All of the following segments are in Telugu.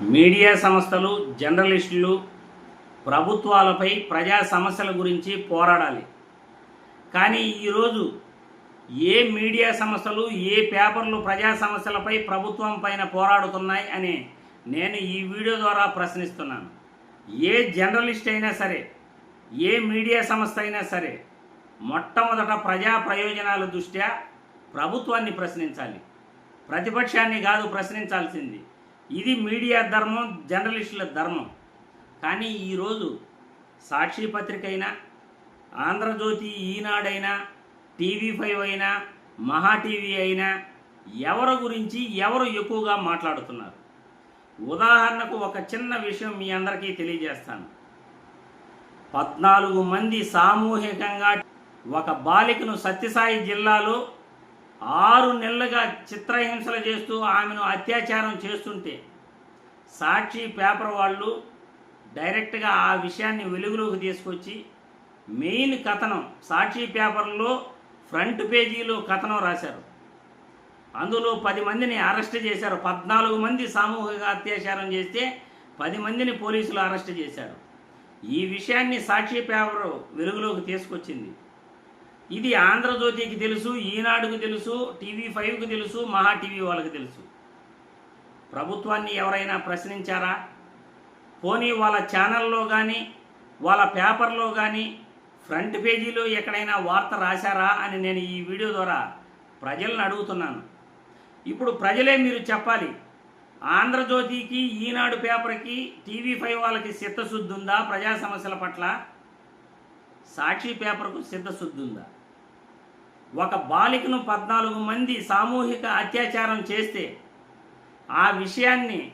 మీడియా సంస్థలు జర్నలిస్టులు ప్రభుత్వాలపై ప్రజా సమస్యల గురించి పోరాడాలి. కానీ ఈరోజు ఏ మీడియా సంస్థలు ఏ పేపర్లు ప్రజా సమస్యలపై ప్రభుత్వం పైన పోరాడుతున్నాయి అని నేను ఈ వీడియో ద్వారా ప్రశ్నిస్తున్నాను. ఏ జర్నలిస్ట్ అయినా సరే ఏ మీడియా సంస్థ అయినా సరే మొట్టమొదట ప్రజా ప్రయోజనాల దృష్ట్యా ప్రభుత్వాన్ని ప్రశ్నించాలి. ప్రతిపక్షాన్ని కాదు ప్రశ్నించాల్సింది ఇది మీడియా ధర్మం జర్నలిస్టుల ధర్మం. కానీ ఈరోజు సాక్షి పత్రిక అయినా ఆంధ్రజ్యోతి ఈనాడైనా టీవీ ఫైవ్ అయినా మహా టీవీ అయినా ఎవరి గురించి ఎవరు ఎక్కువగా మాట్లాడుతున్నారు? ఉదాహరణకు ఒక చిన్న విషయం మీ అందరికీ తెలియజేస్తాను. పద్నాలుగు మంది సామూహికంగా ఒక బాలికను సత్యసాయి జిల్లాలో ఆరు నెలలుగా చిత్రహింసలు చేస్తూ ఆమెను అత్యాచారం చేస్తుంటే సాక్షి పేపర్ వాళ్ళు డైరెక్ట్గా ఆ విషయాన్ని వెలుగులోకి తీసుకొచ్చి మెయిన్ కథనం సాక్షి పేపర్లో ఫ్రంట్ పేజీలో కథనం రాశారు. అందులో పది మందిని అరెస్ట్ చేశారు. పద్నాలుగు మంది సామూహిక అత్యాచారం చేస్తే పది మందిని పోలీసులు అరెస్ట్ చేశారు. ఈ విషయాన్ని సాక్షి పేపర్ వెలుగులోకి తీసుకొచ్చింది. ఇది ఆంధ్రజ్యోతికి తెలుసు ఈనాడుకు తెలుసు టీవీ ఫైవ్కి తెలుసు మహా టీవీ వాళ్ళకి తెలుసు. ప్రభుత్వాన్ని ఎవరైనా ప్రశ్నించారా? పోనీ వాళ్ళ ఛానల్లో కానీ వాళ్ళ పేపర్లో కానీ ఫ్రంట్ పేజీలో ఎక్కడైనా వార్త రాశారా అని నేను ఈ వీడియో ద్వారా ప్రజలను అడుగుతున్నాను. ఇప్పుడు ప్రజలే మీరు చెప్పాలి ఆంధ్రజ్యోతికి ఈనాడు పేపర్కి టీవీ ఫైవ్ వాళ్ళకి సిద్ధశుద్ధి ఉందా? ప్రజా సమస్యల పట్ల సాక్షి పేపర్కు సిద్ధశుద్ధి ఉందా? ఒక బాలికను పద్నాలుగు మంది సామూహిక అత్యాచారం చేస్తే ఆ విషయాన్ని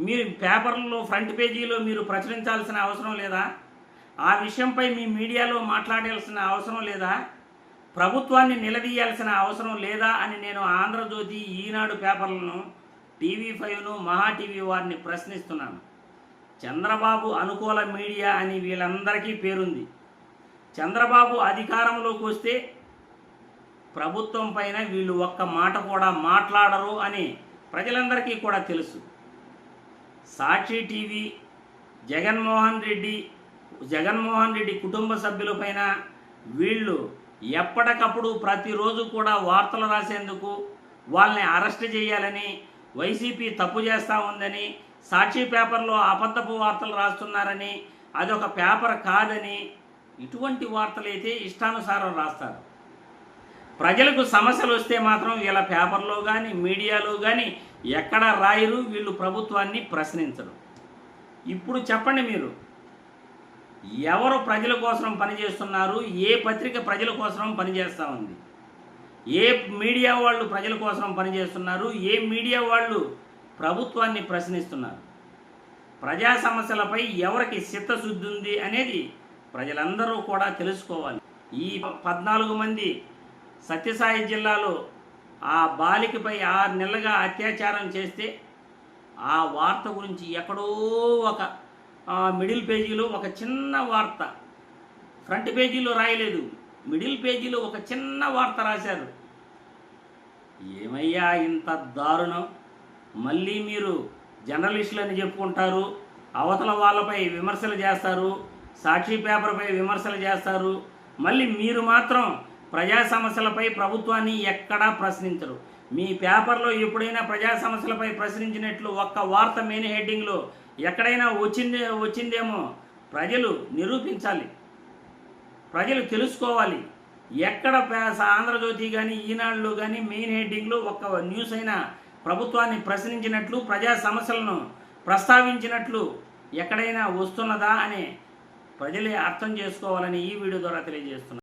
మీరు పేపర్లో ఫ్రంట్ పేజీలో మీరు ప్రచురించాల్సిన అవసరం లేదా? ఆ విషయంపై మీ మీడియాలో మాట్లాడాల్సిన అవసరం లేదా? ప్రభుత్వాన్ని నిలదీయాల్సిన అవసరం లేదా అని నేను ఆంధ్రజ్యోతి ఈనాడు పేపర్లను టీవీ ఫైవ్ను మహా టీవీ వారిని ప్రశ్నిస్తున్నాను. చంద్రబాబు అనుకూల మీడియా అని వీళ్ళందరికీ పేరుంది. చంద్రబాబు అధికారంలోకి వస్తే ప్రభుత్వం పైన వీళ్ళు ఒక్క మాట కూడా మాట్లాడరు అని ప్రజలందరికీ కూడా తెలుసు. సాక్షి టీవీ జగన్మోహన్ రెడ్డి జగన్మోహన్ రెడ్డి కుటుంబ సభ్యులపైన వీళ్ళు ఎప్పటికప్పుడు ప్రతిరోజు కూడా వార్తలు రాసేందుకు వాళ్ళని అరెస్ట్ చేయాలని వైసీపీ తప్పు చేస్తూ ఉందని సాక్షి పేపర్లో అబద్ధపు వార్తలు రాస్తున్నారని అదొక పేపర్ కాదని ఇటువంటి వార్తలైతే ఇష్టానుసారం రాస్తారు. ప్రజలకు సమస్యలు వస్తే మాత్రం వీళ్ళ పేపర్లో కానీ మీడియాలో కానీ ఎక్కడ రాయరు వీళ్ళు ప్రభుత్వాన్ని ప్రశ్నించరు. ఇప్పుడు చెప్పండి మీరు. ఎవరు ప్రజల కోసం పనిచేస్తున్నారు? ఏ పత్రిక ప్రజల కోసం పనిచేస్తూ ఉంది? ఏ మీడియా వాళ్ళు ప్రజల కోసం పనిచేస్తున్నారు? ఏ మీడియా వాళ్ళు ప్రభుత్వాన్ని ప్రశ్నిస్తున్నారు? ప్రజా సమస్యలపై ఎవరికి చిత్తశుద్ధి ఉంది అనేది ప్రజలందరూ కూడా తెలుసుకోవాలి. ఈ పద్నాలుగు మంది సత్యసాయి జిల్లాలో ఆ బాలికపై ఆరు నెలలుగా అత్యాచారం చేస్తే ఆ వార్త గురించి ఎక్కడో ఒక మిడిల్ పేజీలో ఒక చిన్న వార్త. ఫ్రంట్ పేజీలో రాయలేదు. మిడిల్ పేజీలో ఒక చిన్న వార్త రాశారు. ఏమయ్యా ఇంత దారుణం? మళ్ళీ మీరు జర్నలిస్టులని చెప్పుకుంటారు అవతల వాళ్ళపై విమర్శలు చేస్తారు సాక్షి పేపర్పై విమర్శలు చేస్తారు. మళ్ళీ మీరు మాత్రం ప్రజా సమస్యలపై ప్రభుత్వాన్ని ఎక్కడా ప్రశ్నించరు. మీ పేపర్లో ఎప్పుడైనా ప్రజా సమస్యలపై ప్రశ్నించినట్లు ఒక్క వార్త మెయిన్ హెడ్డింగ్లో ఎక్కడైనా వచ్చిందే వచ్చిందేమో ప్రజలు నిరూపించాలి. ప్రజలు తెలుసుకోవాలి. ఎక్కడ ఆంధ్రజ్యోతి కానీ ఈనాడులో కానీ మెయిన్ హెడ్డింగ్లో ఒక్క న్యూస్ అయినా ప్రభుత్వాన్ని ప్రశ్నించినట్లు ప్రజా సమస్యలను ప్రస్తావించినట్లు ఎక్కడైనా వస్తున్నదా అని ప్రజలే అర్థం చేసుకోవాలని ఈ వీడియో ద్వారా తెలియజేస్తున్నాను